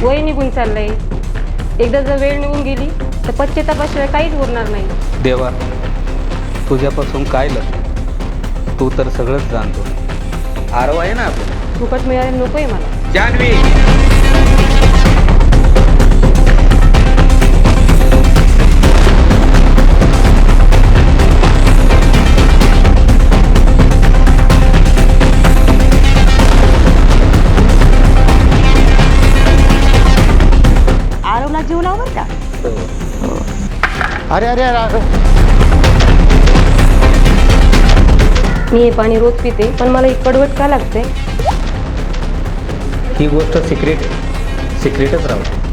चाललंय. एकदा जर वेळ निघून गेली तर पश्चातापाशिवाय काहीच उरणार नाही. देवा तुझ्यापासून काय लग तू तर सगळंच जाणतो. आरव आहे ना आपण? फुकट मिळायला नको आहे मला. जान्हवी! आरवला जीव लाव बरं का? अरे अरे अरे अरे. मी हे पाणी रोज पिते पण मला ही कडवट का लागते? ही गोष्ट सिक्रेट सिक्रेटच राहू